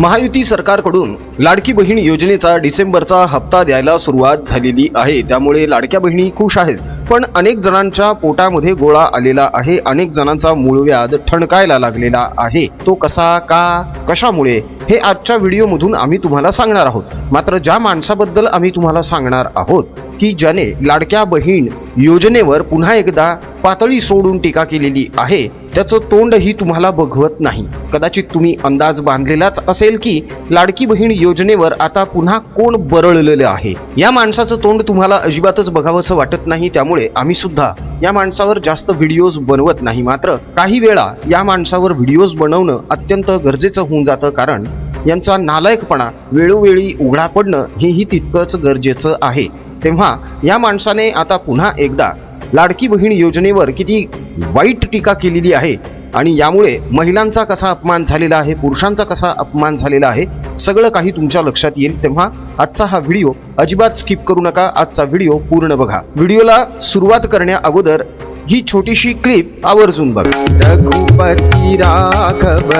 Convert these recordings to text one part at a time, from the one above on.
महायुती सरकारकडून लाडकी बहीण योजनेचा डिसेंबरचा हप्ता द्यायला सुरुवात झालेली आहे. त्यामुळे लाडक्या बहिणी खुश आहेत. पण अनेक जणांच्या पोटामध्ये गोळा आलेला आहे. अनेक जणांचा मूळ व्याध ठणकायला लागलेला आहे. तो कसा का कशामुळे? हे आजच्या व्हिडिओमधून आम्ही तुम्हाला सांगणार आहोत. मात्र ज्या माणसाबद्दल आम्ही तुम्हाला सांगणार आहोत की ज्याने लाडक्या बहीण योजनेवर पुन्हा एकदा पातळी सोडून टीका केलेली आहे त्याचं तोंडही तुम्हाला बघवत नाही. कदाचित तुम्ही अंदाज बांधलेलाच असेल की लाडकी बहीण योजनेवर आता पुन्हा कोण बरळलेलं आहे? या माणसाचं तोंड तुम्हाला अजिबातच बघावंसं वाटत नाही त्यामुळे आम्ही सुद्धा या माणसावर जास्त व्हिडिओज बनवत नाही. मात्र काही वेळा या माणसावर व्हिडिओज बनवणं अत्यंत गरजेचं होऊन जातं कारण यांचा नालायकपणा वेळोवेळी उघडा पडणं हेही तितकंच गरजेचं आहे. तेव्हा या माणसाने आता पुन्हा एकदा लाडकी बहीण योजनेवर किती वाईट टीका केलेली आहे आणि यामुळे महिलांचा कसा अपमान झालेला आहे पुरुषांचा कसा अपमान झालेला आहे सगळं काही तुमच्या लक्षात येईल. तेव्हा आजचा हा व्हिडिओ अजिबात स्किप करू नका. आजचा व्हिडिओ पूर्ण बघा. व्हिडिओला सुरुवात करण्या अगोदर ही छोटीशी क्लिप आवर्जून बघा. रघुपती राघव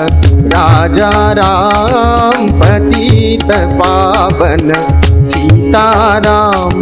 राजा राम पतित पावन सीताराम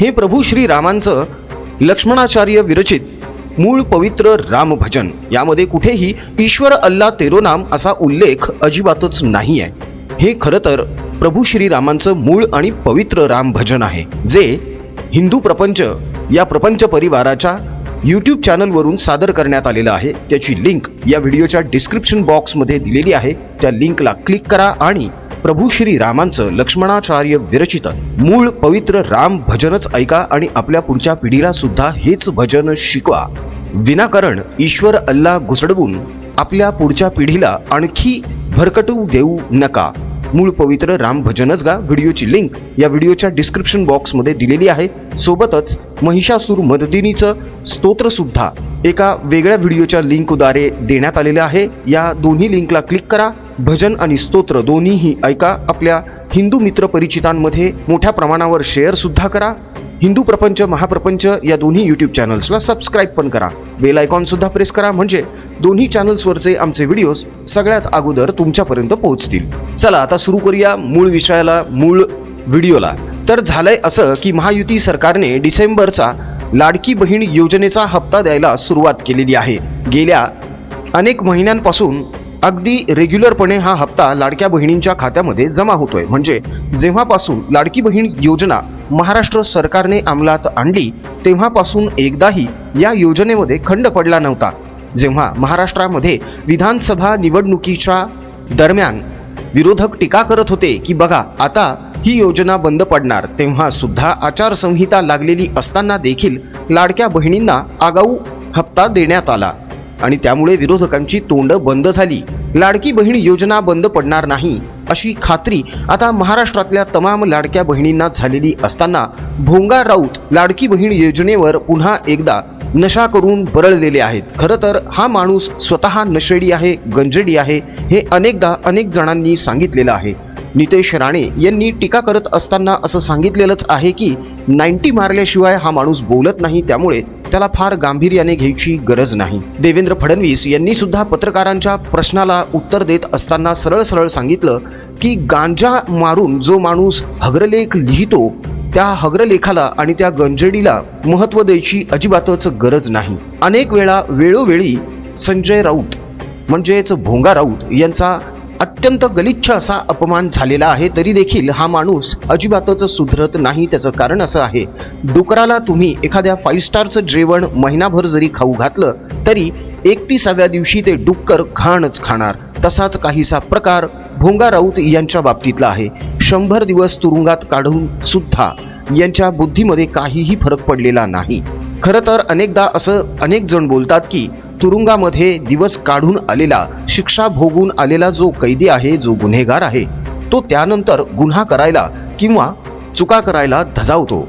हे प्रभू श्री रामांचं लक्ष्मणाचार्य विरचित मूळ पवित्र राम भजन यामध्ये कुठेही ईश्वर अल्ला तेरो नाम असा उल्लेख अजिबातच नाही आहे. हे खरं तर प्रभू श्रीरामांचं मूळ आणि पवित्र राम भजन आहे जे हिंदू प्रपंच या प्रपंच परिवाराच्या यूट्यूब चॅनलवरून सादर करण्यात आलेलं आहे. त्याची लिंक या व्हिडिओच्या डिस्क्रिप्शन बॉक्समध्ये दिलेली आहे. त्या लिंकला क्लिक करा आणि प्रभू श्री रामांचं लक्ष्मणाचार्य विरचित. मूळ पवित्र राम भजनच ऐका आणि आपल्या पुढच्या पिढीला सुद्धा हेच भजन शिकवा. विनाकारण ईश्वर अल्ला घुसडवून आपल्या पुढच्या पिढीला आणखी भरकटू देऊ नका. मूळ पवित्र राम भजनच गा व्हिडिओची लिंक या व्हिडिओच्या डिस्क्रिप्शन बॉक्समध्ये दिलेली आहे. सोबतच महिषासूर मददिनीचं स्तोत्रसुद्धा एका वेगळ्या व्हिडिओच्या लिंकद्वारे देण्यात आलेलं आहे. या दोन्ही लिंकला क्लिक करा. भजन आणि स्तोत्र दोन्हीही ऐका आपल्या हिंदू मित्र परिचितांमध्ये मोठ्या प्रमाणावर शेअर सुद्धा करा. हिंदू प्रपंच महाप्रपंच या दोन्ही यूट्यूब चॅनल्सला सबस्क्राईब पण करा. बेल आयकॉन सुद्धा प्रेस करा म्हणजे दोन्ही चॅनल्सवरचे आमचे व्हिडिओज सगळ्यात अगोदर तुमच्यापर्यंत पोहोचतील. चला आता सुरू करूया मूळ विषयाला मूळ व्हिडिओला तर झालंय असं की महायुती सरकारने डिसेंबरचा लाडकी बहीण योजनेचा हप्ता द्यायला सुरुवात केलेली आहे. गेल्या अनेक महिन्यांपासून अगदी रेग्युलरपणे हा हप्ता लाडक्या बहिणींच्या खात्यामध्ये जमा होतोय. म्हणजे जेव्हापासून लाडकी बहीण योजना महाराष्ट्र सरकारने अंमलात आणली तेव्हापासून एकदाही या योजनेमध्ये खंड पडला नव्हता. जेव्हा महाराष्ट्रामध्ये विधानसभा निवडणुकीच्या दरम्यान विरोधक टीका करत होते की बघा आता ही योजना बंद पडणार तेव्हा सुद्धा आचारसंहिता लागलेली असताना देखील लाडक्या बहिणींना आगाऊ हप्ता देण्यात आला. आणि त्यामुळे विरोधकांची तोंड बंद झाली. लाडकी बहीण योजना बंद पडणार नाही अशी खात्री आता महाराष्ट्रातल्या तमाम लाडक्या बहिणींना झालेली असताना भोंगा राऊत लाडकी बहीण योजनेवर पुन्हा एकदा नशा करून बरळलेले आहेत. खरं तर हा माणूस स्वतः नशेडी आहे गंजडी आहे हे अनेकदा अनेक जणांनी सांगितलेलं आहे. नितेश राणे यांनी टीका करत असताना असं सांगितलेलंच आहे की नाईन्टी मारल्याशिवाय हा माणूस बोलत नाही त्यामुळे त्याला फार गांभीर्याने घ्यायची गरज नाही. देवेंद्र फडणवीस यांनी सुद्धा पत्रकारांच्या प्रश्नाला उत्तर देत असताना सरळ सरळ सांगितलं की गांजा मारून जो माणूस हग्रलेख लिहितो त्या हग्रलेखाला आणि त्या गंजडीला महत्त्व द्यायची अजिबातच गरज नाही. अनेक वेळा वेळोवेळी संजय राऊत म्हणजेच भोंगा राऊत यांचा अत्यंत गलिच्छ असा अपमान झालेला आहे तरी देखील हा माणूस अजिबातच सुधरत नाही त्याचं कारण असं आहे. डुकराला तुम्ही एखाद्या फाईव्ह स्टारचं जेवण महिनाभर जरी खाऊ घातलं तरी एकतीसाव्या दिवशी ते डुक्कर खाणच खाणार. तसाच काहीसा प्रकार भोंगा राऊत यांच्या बाबतीतला आहे. शंभर दिवस तुरुंगात काढून सुद्धा यांच्या बुद्धीमध्ये काहीही फरक पडलेला नाही. खरं तर अनेकदा असं अनेक जण बोलतात की तुरुंगामध्ये दिवस काढून आलेला शिक्षा भोगून आलेला जो कैदी आहे जो गुन्हेगार आहे तो त्यानंतर गुन्हा करायला किंवा चुका करायला धजावतो.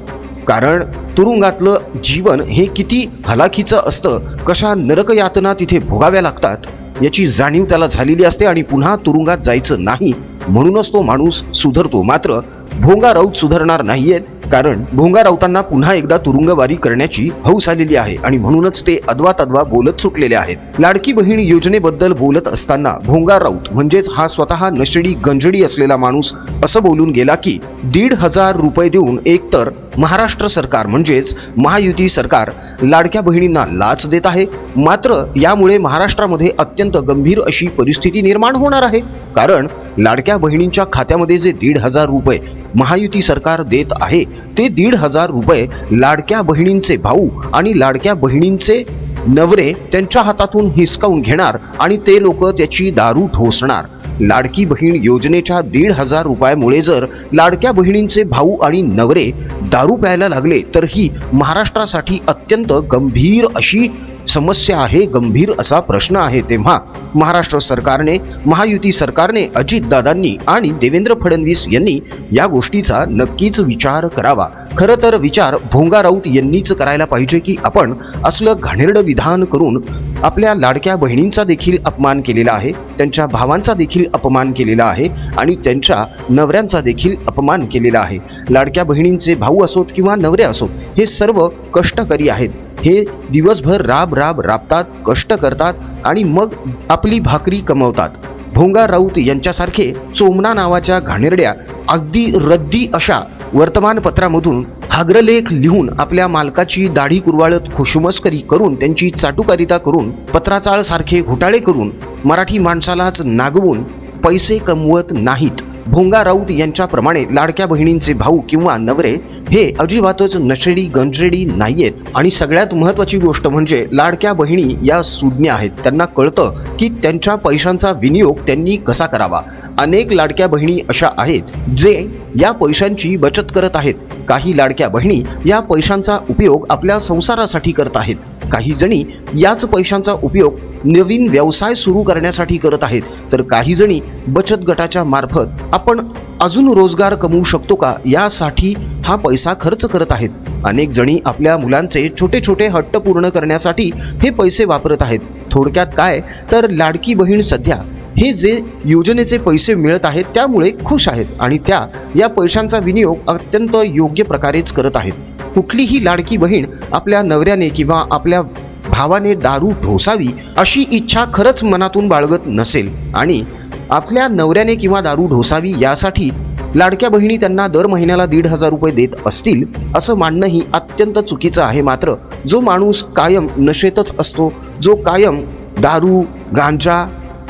कारण तुरुंगातलं जीवन हे किती हलाखीचं असतं कशा नरकयातना तिथे भोगाव्या लागतात याची जाणीव त्याला झालेली असते आणि पुन्हा तुरुंगात जायचं नाही म्हणूनच तो माणूस सुधरतो. मात्र भोंगा राऊत सुधारणार नाहीयेत कारण भोंगा राऊतांना पुन्हा एकदा तुरुंगवारी करण्याची हौस आलेली आहे आणि म्हणूनच ते अदवा तद्वा बोलत सुटलेले आहेत. लाडकी बहीण योजनेबद्दल बोलत असताना भोंगा राऊत म्हणजेच हा स्वतः नशेडी गंजडी असलेला माणूस असं बोलून गेला की दीड हजार रुपये देऊन एकतर महाराष्ट्र सरकार म्हणजेच महायुती सरकार लाडक्या बहिणींना लाच देत आहे. मात्र यामुळे महाराष्ट्रामध्ये अत्यंत गंभीर अशी परिस्थिती निर्माण होणार आहे. कारण लाडक्या बहिणींच्या खात्यामध्ये जे दीड हजार रुपये महायुती सरकार देत आहे ते दीड हजार रुपये लाडक्या बहिणींचे भाऊ आणि लाडक्या बहिणींचे नवरे त्यांच्या हातातून हिसकावून घेणार आणि ते लोक त्याची दारू ठोसणार. लाडकी बहीण योजनेच्या दीड हजार रुपयामुळे जर लाडक्या बहिणींचे भाऊ आणि नवरे दारू प्यायला लागले तर ही महाराष्ट्रासाठी अत्यंत गंभीर अशी समस्या आहे गंभीर असा प्रश्न आहे तेव्हा महाराष्ट्र सरकारने महायुती सरकारने अजितदादांनी आणि देवेंद्र फडणवीस यांनी या गोष्टीचा नक्कीच विचार करावा. खरं तर विचार भोंगा राऊत यांनीच करायला पाहिजे की आपण असलं घाणेरडं विधान करून आपल्या लाडक्या बहिणींचा देखील अपमान केलेला आहे त्यांच्या भावांचा देखील अपमान केलेला आहे आणि त्यांच्या नवऱ्यांचा देखील अपमान केलेला आहे. लाडक्या बहिणींचे भाऊ असोत किंवा नवरे असोत हे सर्व कष्टकरी आहेत. हे दिवसभर राब राब राबतात कष्ट करतात आणि मग आपली भाकरी कमवतात. भोंगा राऊत यांच्यासारखे चोमना नावाच्या घाणेरड्या अगदी रद्दी अशा वर्तमानपत्रामधून हाग्रलेख लिहून आपल्या मालकाची दाढी कुरवाळत खुशमस्करी करून त्यांची चाटुकारिता करून पत्राचाळसारखे घोटाळे करून मराठी माणसालाच नागवून पैसे कमवत नाहीत. भोंगा राऊत यांच्याप्रमाणे लाडक्या बहिणींचे भाऊ किंवा नवरे हे अजिबातच नशेडी गंजरेडी नाहीयेत. आणि सगळ्यात महत्वाची गोष्ट म्हणजे लाडक्या बहिणी या सुज्ञ आहेत. त्यांना कळतं की त्यांच्या पैशांचा विनियोग त्यांनी कसा करावा. अनेक लाडक्या बहिणी अशा आहेत जे या पैशांची बचत करत आहेत. काही लाडक्या बहिणी या पैशांचा उपयोग आपल्या संसारासाठी करत आहेत. काही जणी याच पैशांचा उपयोग नवीन व्यवसाय सुरू करण्यासाठी करत आहेत. तर काही जणी बचत गटाच्या मार्फत आपण अजून रोजगार कमवू शकतो का? यासाठी हा पैसा खर्च करत आहेत. अनेक जणी आपल्या मुलांचे छोटे छोटे हट्ट पूर्ण करण्यासाठी हे पैसे वापरत आहेत. थोडक्यात काय? तर लाडकी बहीण सध्या हे जे योजनेचे पैसे मिळत आहेत त्यामुळे खुश आहेत आणि त्या या पैशांचा विनियोग अत्यंत योग्य प्रकारेच करत आहेत. कुठलीही लाडकी बहीण आपल्या नवऱ्याने किंवा आपल्या भावाने दारू ढोसावी अशी इच्छा खरंच मनातून बाळगत नसेल. आणि आपल्या नवऱ्याने किंवा दारू ढोसावी यासाठी लाडक्या बहिणी त्यांना दर महिन्याला दीड हजार रुपये देत असतील असं मानणंही अत्यंत चुकीचं आहे. मात्र जो माणूस कायम नशेतच असतो जो कायम दारू गांजा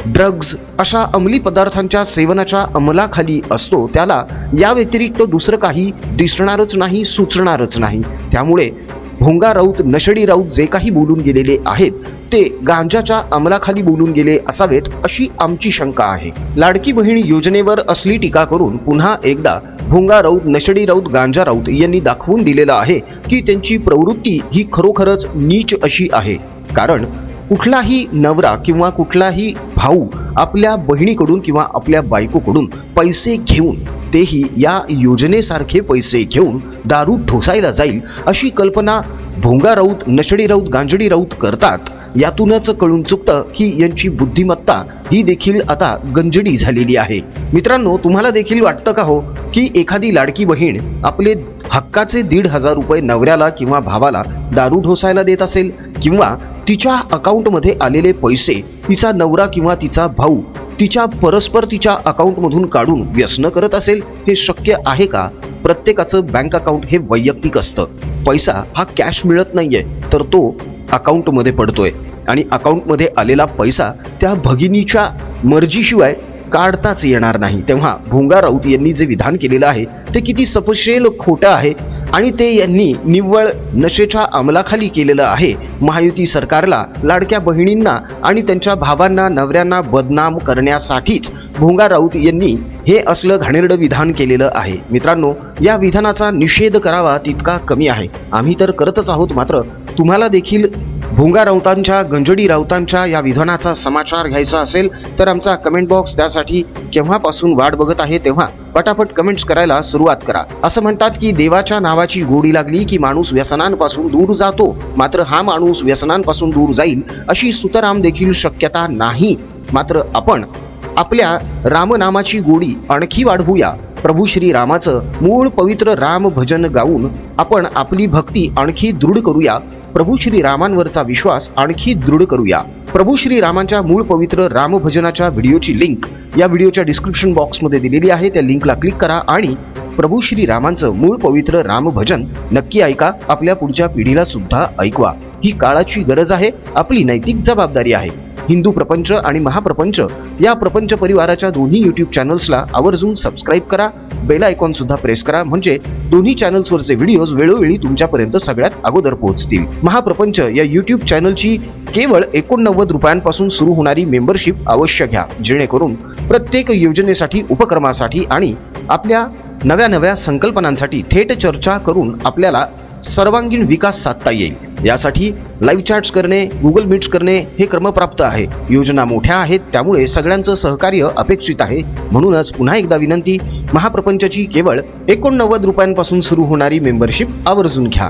ड्रग्ज अशा अंमली पदार्थांच्या सेवनाच्या अंमलाखाली असतो त्याला या व्यतिरिक्त दुसरं काही दिसणारच नाही सुचणारच नाही. त्यामुळे भोंगा राऊत नशडी राऊत जे काही बोलून गेलेले आहेत ते गांजाच्या अंमलाखाली बोलून गेले असावेत अशी आमची शंका आहे. लाडकी बहीण योजनेवर असली टीका करून पुन्हा एकदा भोंगा राऊत नशडी राऊत गांजा राऊत यांनी दाखवून दिलेलं आहे की त्यांची प्रवृत्ती ही खरोखरच नीच अशी आहे. कारण कुठलाही नवरा किंवा कुठलाही भाऊ आपल्या बहिणीकडून किंवा आपल्या बायकोकडून पैसे घेऊन तेही या योजनेसारखे पैसे घेऊन दारू ठोसायला जाईल अशी कल्पना भोंगा राऊत नशडी राऊत गांजडी राऊत करतात. यातूनच कळून चुकतं की यांची बुद्धिमत्ता ही देखील आता गंजडी झालेली आहे. मित्रांनो तुम्हाला देखील वाटतं का हो की एखादी लाडकी बहीण आपले हक्काचे दीड हजार रुपये नवऱ्याला किंवा भावाला दारू ढोसायला देत असेल किंवा तिच्या अकाउंटमध्ये आलेले पैसे तिचा नवरा किंवा तिचा भाऊ तिच्या परस्पर तिच्या अकाउंटमधून काढून व्यसन करत असेल हे शक्य आहे का? प्रत्येकाचं बँक अकाउंट हे वैयक्तिक असतं. पैसा हा कॅश मिळत नाहीये तर तो अकाउंटमध्ये पडतोय. आणि अकाउंटमध्ये आलेला पैसा त्या भगिनीच्या मर्जीशिवाय काढताच येणार नाही. तेव्हा भोंगा राऊत यांनी जे विधान केलेलं आहे ते किती सपशेल खोटं आहे आणि ते यांनी निव्वळ नशेच्या अंमलाखाली केलेलं आहे. महायुती सरकारला लाडक्या बहिणींना आणि त्यांच्या भावांना नवऱ्यांना बदनाम करण्यासाठीच भोंगा राऊत यांनी हे असलं घाणेरडं विधान केलेलं आहे. मित्रांनो या विधानाचा निषेध करावा तितका कमी आहे. आम्ही तर करतच आहोत मात्र तुम्हाला देखील भोंगा राऊतांच्या गंजडी राऊतांच्या या विधानाचा समाचार घ्यायचा असेल तर आमचा कमेंट बॉक्स त्यासाठी केव्हापासून वाट बघत आहे तेव्हा पटापट कमेंट्स करायला सुरुवात करा. असं म्हणतात की देवाच्या नावाची गोडी लागली की माणूस व्यसनांपासून दूर जातो. मात्र हा माणूस व्यसनांपासून दूर जाईल अशी सुतराम देखील शक्यता नाही. मात्र आपण आपल्या रामनामाची गोडी आणखी वाढवूया. प्रभू श्री रामाचं मूळ पवित्र राम भजन गाऊन आपण आपली भक्ती आणखी दृढ करूया. प्रभू श्री रामांवरचा विश्वास आणखी दृढ करूया. प्रभू श्री रामांच्या मूळ पवित्र रामभजनाच्या व्हिडिओची लिंक या व्हिडिओच्या डिस्क्रिप्शन बॉक्समध्ये दिलेली आहे. त्या लिंकला क्लिक करा आणि प्रभू श्री रामांचं मूळ पवित्र रामभजन नक्की ऐका. आपल्या पुढच्या पिढीला सुद्धा ऐकवा. ही काळाची गरज आहे. आपली नैतिक जबाबदारी आहे. हिंदू प्रपंच आणि महाप्रपंच या प्रपंच परिवाराच्या दोन्ही युट्यूब चॅनल्सला आवर्जून सबस्क्राईब करा. बेल आयकॉन सुद्धा प्रेस करा. म्हणजे दोन्ही चॅनल्सवरचे व्हिडिओज वेळोवेळी तुमच्यापर्यंत सगळ्यात अगोदर पोहोचतील. महाप्रपंच या युट्यूब चॅनलची केवळ एकोणनव्वद रुपयांपासून सुरू होणारी मेंबरशिप अवश्य घ्या. जेणेकरून प्रत्येक योजनेसाठी उपक्रमासाठी आणि आपल्या नव्या नव्या संकल्पनांसाठी थेट चर्चा करून आपल्याला सर्वांगीण विकास साधता येईल. यासाठी लाईव्ह चॅट्स करणे गुगल मीट्स करणे हे क्रमप्राप्त आहे. योजना मोठ्या आहेत त्यामुळे सगळ्यांचं सहकार्य अपेक्षित आहे. म्हणूनच पुन्हा एकदा विनंती महाप्रपंचची केवळ एकोणनव्वद रुपयांपासून सुरू होणारी मेंबरशिप आवर्जून घ्या.